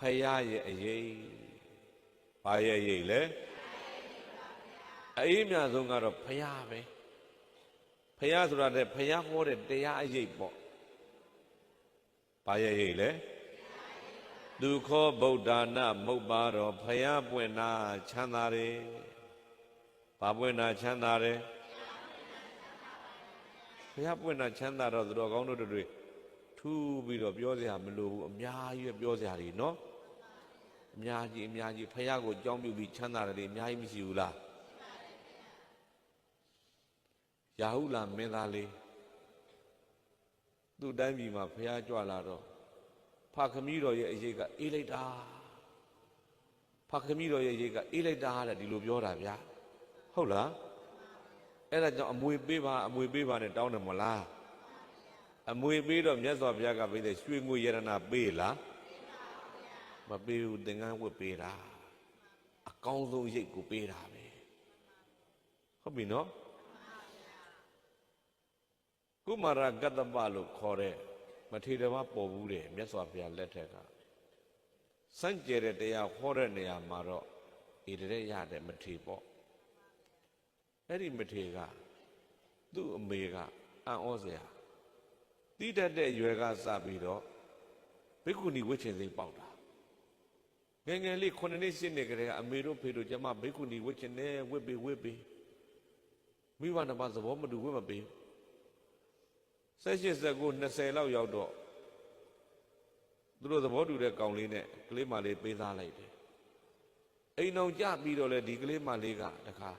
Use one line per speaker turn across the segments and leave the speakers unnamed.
ဖယားရဲ့အရေးဘာရဲ့အရေးလဲအေးမြတ်ဆုံးကတော့ဖယားပဲဖယားဆိုတာတဲ့ဖယားဟောတဲ့တရားအရေးပေါ့ဘာရဲ့အရေးလဲဒုက္ခဗုဒ္ဓနာမုတ်ပါတော့ဖယားပွင့်နာချမ်းသာတယ်ဘာပွင့်နာချမ်းသာတယ်ဖယားပွင့်နာချမ်းသာတော့သူတော်ကောင်းတို့တွေ ထူးပြီးတော့ပြောစရာမလိုဘူးအများကြီးပဲပြောစရာတွေနော်အများကြီးအများကြီးဖယားကိုကြောင်းပြုပြီးချမ်းသာတယ်တွေအများကြီးမရှိဘူးလားရာဟုလာမင်းသားလေးသူ့တိုင်းပြည်မှာဖယားကြွလာတော့ဖခမီးတော်ရဲ့အရေးကအေးလိုက်တာဖခမီးတော်ရဲ့အရေးကအေးလိုက်တာတဲ့ဒီလိုပြောတာဗျာဟုတ်လားအဲ့ဒါကြောင့်အမွေပေးပါအမွေပေးပါနဲ့တောင်းတယ်မလား အမွေပေးတော့မြတ်စွာဘုရားကပြတဲ့ရွှေငွေရတနာပေးလားမပေးဘူးသင်္ကန်းဝတ်ပေးတာအကောင်းဆုံးရိတ်ကိုပေးတာပဲဟုတ်ပြီနော်ကုမာရကတ္တပလို့ခေါ်တဲ့မထေရဘာပေါ်ဘူးတယ်မြတ်စွာဘုရားလက်ထက်ကစန့်ကျဲတဲ့တရားဟောတဲ့နေရာမှာတော့ဣတရက်ရတဲ့မထေပေါ့အဲ့ဒီမထေကသူ့အမေကအံ့ဩစရာ တိတတ်တဲ့ရွယ်ကစပြီးတော့ဘိက္ခုနီဝိချင်စိတ်ပေါက်တာငယ်ငယ်လေး9နှစ်10နှစ်ကလေးကအမေတို့ဖေတို့ကျမဘိက္ခုနီဝိချင်နေဝစ်ပေးဝစ်ပေးမိဘနှစ်ပါးသဘောမတူဝစ်မပေးဆက်ရှိဆက်ကို20လောက်ရောက်တော့သူတို့သဘောတူတဲ့ကောင်လေးနဲ့ကလေးမလေးပေးသားလိုက်တယ်အိမ်အောင်ကြပြီးတော့လေဒီကလေးမလေးကတခါ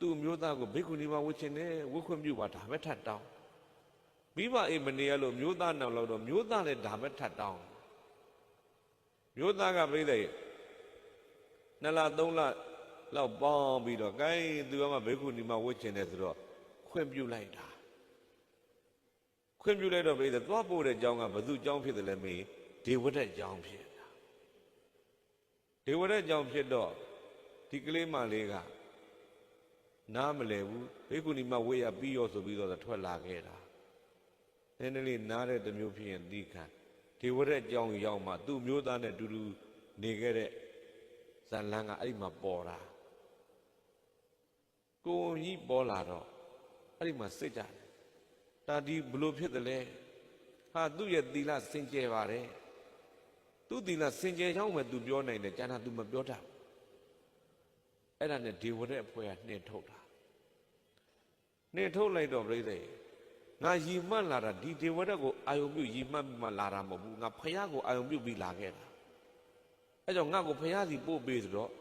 သူ့မျိုးသားကိုဘိက္ခုနီမဝစ်ချင်နေဝစ်ခွင့်ပြုပါဒါပဲထပ်တောင်း မိဘအိမ်မနေရလို့မျိုးသားနောက်လောက်တော့မျိုးသားလည်းဒါပဲထပ်တောင်းမျိုးသားကပြိတဲ့နှစ်လသုံးလလောက်ပေါင်းပြီးတော့ gain သူကမှဘိက္ခုနီမဝစ်ချင်တယ်ဆိုတော့ခွင့်ပြုလိုက်တာခွင့်ပြုလိုက်တော့ပြိတဲ့သွားပို့တဲ့ကြောင်းကဘသူကြောင်းဖြစ်တယ်လဲမေးဒေဝရက်ကြောင်းဖြစ်တာဒေဝရက်ကြောင်းဖြစ်တော့ဒီကလေးမလေးကနားမလဲဘူးဘိက္ခုနီမဝေးရပြီးရောဆိုပြီးတော့ထွက်လာခဲ့တာ နည်းနည်းလေးနားတဲ့တစ်မျိုးဖြစ်ရင်သီးခံဒေဝရက်ကြောင်းရောက်မှသူ့မျိုးသားနဲ့အတူတူနေခဲ့တဲ့ဇန်လန်းကအဲ့ဒီမှာပေါ်တာကိုုံကြီးပေါ်လာတော့အဲ့ဒီမှာစစ်ကြတယ်တာဒီဘလို့ဖြစ်တယ်လဲဟာသူ့ရဲ့သီလစင်ကြယ်ပါတယ်သူ့သီလစင်ကြယ်ချောင်းမဲ့သူပြောနိုင်တယ်ကျန်တာ तू မပြောတတ်ဘူးအဲ့ဒါနဲ့ဒေဝရက်အဖွဲ့ကနှင်ထုတ်တာနှင်ထုတ်လိုက်တော့ပြိဿ ငါရီမှတ်လာတာဒီဒေဝရက်ကိုအာယုံပြုရီမှတ်ပြီးမှလာတာမဟုတ်ဘူးငါဖះကိုအာယုံပြုပြီးလာခဲ့တာအဲ့ကြောင့်ငါ့ကိုဖះစီပို့ပေးဆိုတော့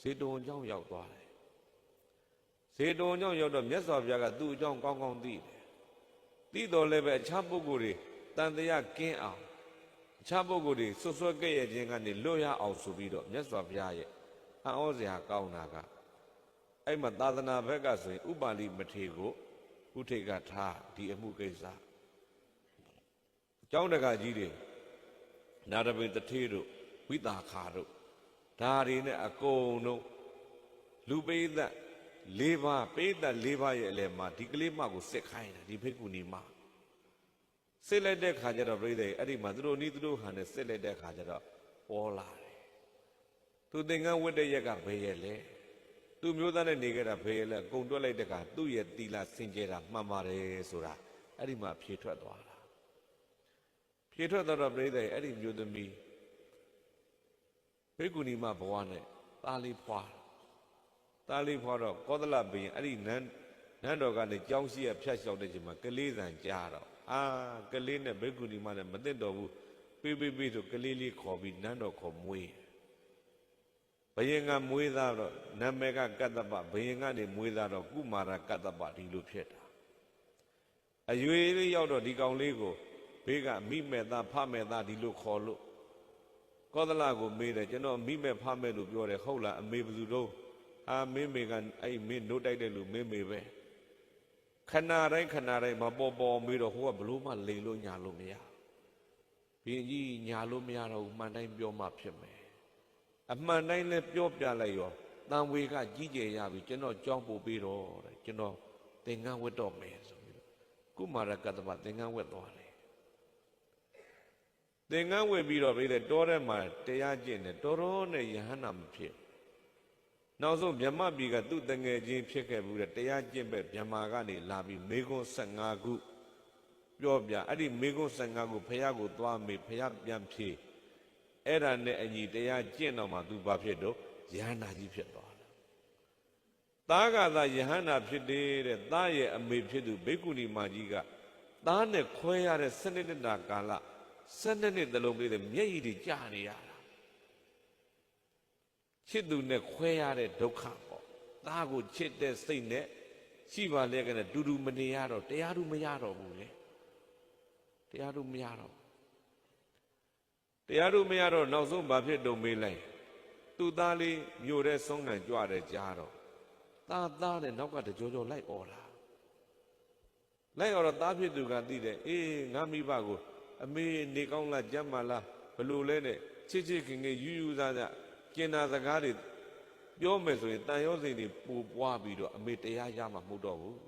ဇေတုံเจ้าရောက်သွားတယ်ဇေတုံเจ้าရောက်တော့မြတ်စွာဘုရားကသူ့အကြောင်းကောင်းကောင်းသိတယ်သိတော်လည်းပဲအခြားပုဂ္ဂိုလ်တွေတန်တရားကင်းအောင်အခြားပုဂ္ဂိုလ်တွေဆွဆွဲကြရဲ့ခြင်းကနေလွတ်ရအောင်ဆိုပြီးတော့မြတ်စွာဘုရားရဲ့အံ့ဩစရာကောင်းတာကအဲ့မှာသာသနာဘက်ကဆိုရင်ဥပါလိမထေကို ဥထိတ်ကထားဒီအမှုကိစ္စကျောင်းတကာကြီးတွေနာရပိတထေတို့ဝိတာခါတို့ဒါတွေနဲ့အကုန်လုံးလူပိသတ်၄ပါးပိသတ်၄ပါးရဲ့အလယ်မှာဒီကလေးမကိုစစ်ခိုင်းတာဒီဖိက္ခုနီမစစ်လိုက်တဲ့ခါကျတော့ပြိဿအဲ့ဒီမှာသူတို့နီးသူတို့ဟန်နဲ့စစ်လိုက်တဲ့ခါကျတော့ပေါ်လာတယ်သူသင်္ကန်းဝတ်တဲ့ရက်ကဘယ်ရဲ့လဲ သူမျိုးသားနဲ့နေခဲ့တာဘယ်ရဲ့လဲကုံတွက်လိုက်တဲ့ခါသူ့ရဲ့တီလာစင်ကြဲတာမှန်ပါတယ်ဆိုတာအဲ့ဒီမှာဖြေထွက်သွားတာဖြေထွက်သွားတော့ပြိဿအဲ့ဒီမျိုးသမီးဘိက္ခုနီမဘဝနဲ့သားလေးဖွာသားလေးဖွာတော့ကောသလဘရင်အဲ့ဒီနန်းနန်းတော်ကနေကြောင်းရှိရဖြတ်လျှောက်တဲ့ချိန်မှာကလေးဆန်ကြားတော့အာကလေးနဲ့ဘိက္ခုနီမနဲ့မသိတော့ဘူးပေးပေးပေးဆိုကလေးလေးခေါ်ပြီးနန်းတော်ခေါ်မွေး ဘယင်ကမွေးသားတော့နာမည်ကကတ္တပဘယင်ကနေမွေးသားတော့ကုမာရကတ္တပဒီလိုဖြစ်တာအရွေလေးရောက်တော့ဒီကောင်လေးကိုဘေးကမိမဲ့သားဖမဲ့သားဒီလိုခေါ်လို့ကောသလကိုမေးတယ်ကျွန်တော်မိမဲ့ဖမဲ့လို့ပြောတယ်ဟုတ်လားအမေဘယ်သူတော့အာမင်းမေကအဲ့မင်းနှုတ်တိုက်တဲ့လူမင်းမေပဲခဏတိုင်းခဏတိုင်းမပေါ်ပေါ်မေးတော့ဟိုကဘလို့မှလိန်လို့ညာလို့မရဘင်းကြီးညာလို့မရတော့ဘူးမှန်တိုင်းပြောမှဖြစ်မယ် အမှန်တိုင်းလည်းပြောပြလိုက်ရောတန်ဝေကကြီးကျယ်ရပြီကျွန်တော်ကြောင်းပို့ပြီးတော့တဲ့ကျွန်တော်သင်္ကန်းဝတ်တော့မယ်ဆိုပြီးကုမာရကတ္တပသင်္ကန်းဝတ်သွားတယ်သင်္ကန်းဝတ်ပြီးတော့ပြိတဲ့တောထဲမှာတရားကျင့်တယ်တော်တော်နဲ့ယဟန္တာမဖြစ်နောက်ဆုံးမြမပြည်ကသူ့တငယ်ချင်းဖြစ်ခဲ့ဘူးတဲ့တရားကျင့်ပဲမြမကနေလာပြီးမေခွန်း15ခုပြောပြအဲ့ဒီမေခွန်း15ခုဖះကိုသွားမေဖះပြန်ဖြေ အဲ့ဒါနဲ့အညီတရားကျင့်တော့မှသူဘာဖြစ်တော့ယဟန္တာကြီးဖြစ်သွားတယ်သားကသာယဟန္တာဖြစ်တယ်တဲ့သားရဲ့အမေဖြစ်သူဘိက္ခုနီမကြီးကသားနဲ့ခွဲရတဲ့စနစ်တတာကာလစနစ်နှစ်တလုံးလေးတဲ့မျက်ရည်တွေကျနေရတာချစ်သူနဲ့ခွဲရတဲ့ဒုက္ခပေါ့သားကိုချစ်တဲ့စိတ်နဲ့ရှိပါလေကနဲ့ဒူဒူမနေရတော့တရားသူမရတော့ဘူးလေတရားသူမရတော့ဘူး တရားသူမရတော့နောက်ဆုံးဘာဖြစ်တုံမေးလိုက်သူ့သားလေးမြို့တဲ့ဆုံးခံကြွတယ်ကြားတော့သားသားတဲ့နောက်ကတကြောကြောလိုက်អော်လာလိုက်អော်တော့သားဖြစ်သူကသိတယ်အေးငါမိဘကို အမေနေကောင်းလားကြမ်းပါလားဘလို့လဲနဲ့ချစ်ချစ်ခင်ခင်ယူယူသားသားကျင်နာစကားတွေပြောမယ်ဆိုရင်တန်ရောစိန်တွေပူပွားပြီးတော့အမေတရားရမှာမဟုတ်တော့ဘူး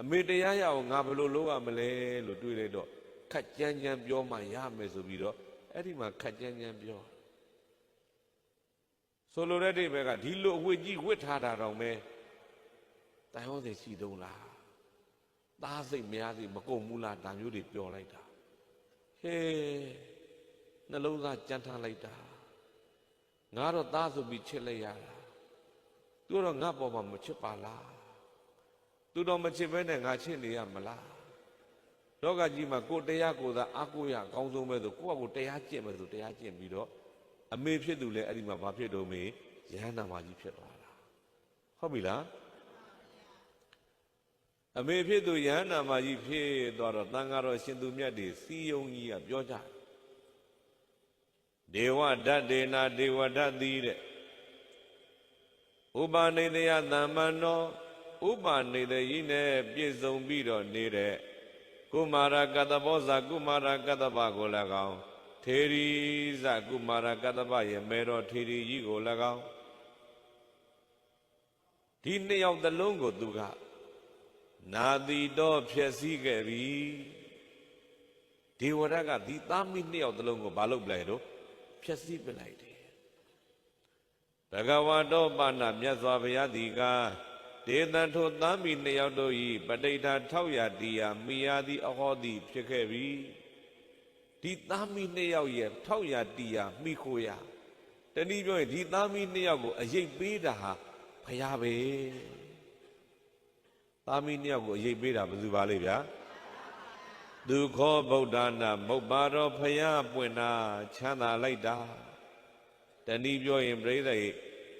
အမေတရားရအောင်ငါဘလို့လုပ်ရမလဲလို့တွေးလိုက်တော့ ခက်ကြမ်းကြမ်းပြောမှရမယ်ဆိုပြီးတော့အဲ့ဒီမှာခက်ကြမ်းကြမ်းပြောဆိုလိုတဲ့အိဗေကဒီလိုအဝတ်ကြီးဝတ်ထားတာတော့မဲတန်ရောစိန်ရှိသုံးလားသားစိတ်များစိတ်မကုန်ဘူးလားဒါမျိုးတွေပြောလိုက်တာဟေးနှလုံးသားကြမ်းထားလိုက်တာငါတော့သားဆိုပြီးချစ်လိုက်ရတာသူတော့ငါပေါ်မှာမချစ်ပါလားသူတော့မချစ်ဘဲနဲ့ငါချစ်နေရမလား လောကကြီးမှာကိုယ်တရားကိုယ်သာအကိုရအကောင်းဆုံးပဲဆိုကိုယ့်အကိုတရားကျင့်မယ်ဆိုတရားကျင့်ပြီးတော့အမေဖြစ်သူလည်းအဲ့ဒီမှာဘာဖြစ်တော့မေယဟန္တာမကြီးဖြစ်သွားတာဟုတ်ပြီလားအမေဖြစ်သူယဟန္တာမကြီးဖြစ်သွားတော့တန်ဃာတော်ရှင်သူမြတ်တွေစီယုံကြီးကပြောကြတယ်ဒေဝဓာတ်ဒေနာဒေဝဓာတ်တိတဲ့ဥပနိတယသမ္မန္နောဥပနိတယိနဲ့ပြည့်စုံပြီးတော့နေတဲ့ ကုမာရကတ္တဘောဇကုမာရကတ္တပကို၎င်းထေရီဇကုမာရကတ္တပရဲ့မဲတော်ထေရီကြီးကို၎င်းဒီနှစ်ယောက်တစ်လုံးကိုသူကနာတိတော့ဖြစ်စည်းခဲ့ပြီဒေဝရတ်ကဒီသားမိနှစ်ယောက်တလုံးကိုမလုပ်ပလိုက်တော့ဖြစ်စည်းပလိုက်တယ်ဘဂဝါတော်ပါဏမြတ်စွာဘုရားဒီက ဒေသံထိုသားမိနှစ်ယောက်တို့ဤပဋိဌာ600တီယာမိယာသည်အဟောသည်ဖြစ်ခဲ့ပြီဒီသားမိနှစ်ယောက်ရဲ့600တီယာမိခိုရတနည်းပြောရင်ဒီသားမိနှစ်ယောက်ကိုအရေးပေးတာဟာဘုရားပဲသားမီးနှစ်ယောက်ကိုအရေးပေးတာဘယ်သူပါလိမ့်ဗျာဒုခောဗုဒ္ဓနာမုတ်ပါတော်ဖယားပွင့်တာချမ်းသာလိုက်တာတဏီပြောရင်ပြိဿရေ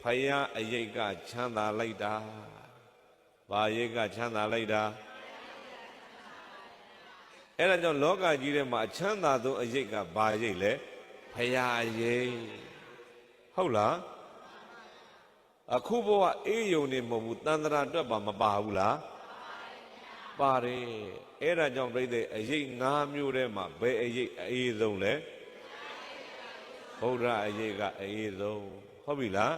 ဖယားအရေးကချမ်းသာလိုက်တာ ဘာရေးကချမ်းသာလိုက်တာအဲ့ဒါကြောင့်လောကကြီးထဲမှာအချမ်းသာဆုံးအရေးကဘာရေးလဲဖယားအရေးဟုတ်လားအခုဘဝအေးယုံနေမဟုတ်ဘူးတန်ត្រာအတွက်ပါမပါဘူးလားပါတယ်အဲ့ဒါကြောင့်ပြိဿအရေး၅မျိုးထဲမှာဘယ်အရေးအေးဆုံးလဲဘုရားအရေးကအရေးဆုံးဟုတ်ပြီလား